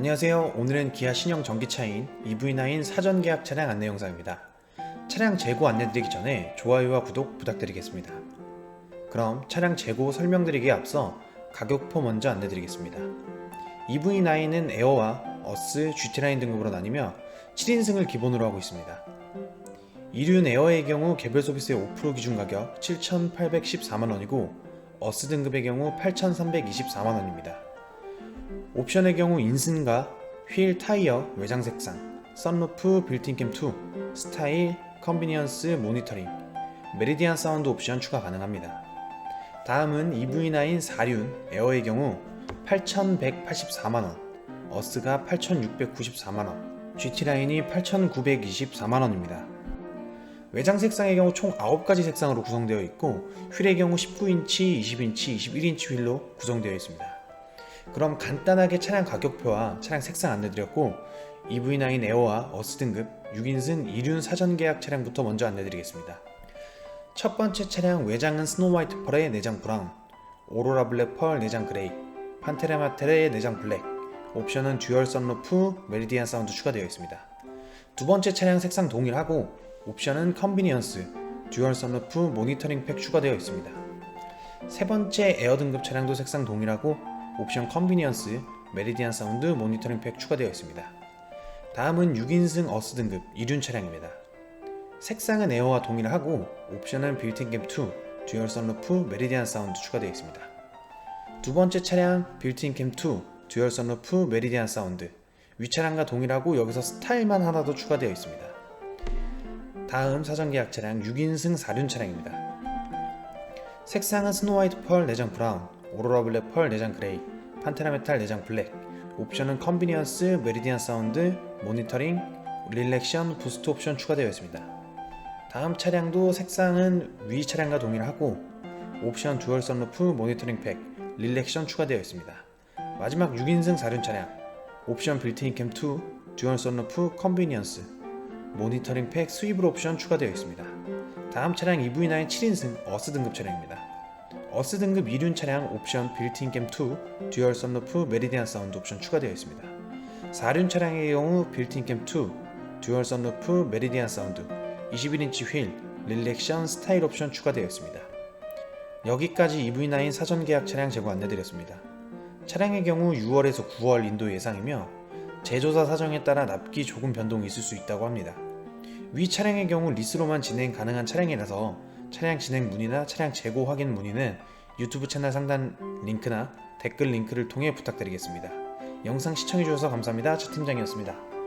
안녕하세요. 오늘은 기아 신형 전기차인 EV9 사전 계약 차량 안내 영상입니다. 차량 재고 안내드리기 전에 좋아요와 구독 부탁드리겠습니다. 그럼 차량 재고 설명드리기에 앞서 가격표 먼저 안내드리겠습니다. EV9은 에어와 어스, GT라인 등급으로 나뉘며 7인승을 기본으로 하고 있습니다. 이륜 에어의 경우 개별 서비스의 5% 기준 가격 7,814만원이고 어스 등급의 경우 8,324만원입니다. 옵션의 경우 인승과 휠, 타이어, 외장 색상, 썬루프, 빌트인캠 2, 스타일, 컨비니언스, 모니터링, 메리디안 사운드 옵션 추가 가능합니다. 다음은 EV9 4륜 에어의 경우 8,184만원, 어스가 8,694만원, GT라인이 8,924만원입니다. 외장 색상의 경우 총 9가지 색상으로 구성되어 있고 휠의 경우 19인치, 20인치, 21인치 휠로 구성되어 있습니다. 그럼 간단하게 차량 가격표와 차량 색상 안내드렸고 EV9 에어와 어스 등급 6인승 2륜 사전 계약 차량부터 먼저 안내드리겠습니다. 첫 번째 차량 외장은 스노우 화이트 펄의 내장 브라운, 오로라 블랙 펄 내장 그레이, 판테라 마테레의 내장 블랙, 옵션은 듀얼 썬루프, 메리디안 사운드 추가되어 있습니다. 두 번째 차량 색상 동일하고 옵션은 컨비니언스, 듀얼 썬루프, 모니터링 팩 추가되어 있습니다. 세 번째 에어 등급 차량도 색상 동일하고 옵션 컨비니언스, 메리디안 사운드, 모니터링 팩 추가되어 있습니다. 다음은 6인승 어스 등급 2륜 차량입니다. 색상은 에어와 동일하고 옵션은 빌트인 캠 2, 듀얼 썬루프, 메리디안 사운드 추가되어 있습니다. 두 번째 차량 빌트인 캠 2, 듀얼 썬루프, 메리디안 사운드 윗차량과 동일하고 여기서 스타일만 하나 더 추가되어 있습니다. 다음 사전 계약 차량 6인승 4륜 차량입니다. 색상은 스노우 화이트 펄 내장 브라운, 오로라 블랙 펄 내장 그레이, 판테라 메탈 내장 블랙, 옵션은 컨비니언스, 메리디안 사운드, 모니터링, 릴렉션, 부스트 옵션 추가되어 있습니다. 다음 차량도 색상은 위 차량과 동일하고 옵션 듀얼 썬루프, 모니터링 팩, 릴렉션 추가되어 있습니다. 마지막 6인승 4륜 차량 옵션 빌트인 캠 2, 듀얼 썬루프, 컨비니언스, 모니터링 팩, 스위블 옵션 추가되어 있습니다. 다음 차량 EV9 7인승 어스 등급 차량입니다. 어스 등급 2륜 차량 옵션 빌트인 캠 2, 듀얼 썬루프, 메리디안 사운드 옵션 추가되어 있습니다. 4륜 차량의 경우 빌트인 캠 2, 듀얼 썬루프, 메리디안 사운드, 21인치 휠, 릴렉션, 스타일 옵션 추가되어 있습니다. 여기까지 EV9 사전 계약 차량 재고 안내드렸습니다. 차량의 경우 6월에서 9월 인도 예상이며 제조사 사정에 따라 납기 조금 변동이 있을 수 있다고 합니다. 위 차량의 경우 리스로만 진행 가능한 차량이라서 차량 진행 문의나 차량 재고 확인 문의는 유튜브 채널 상단 링크나 댓글 링크를 통해 부탁드리겠습니다. 영상 시청해주셔서 감사합니다. 차 팀장이었습니다.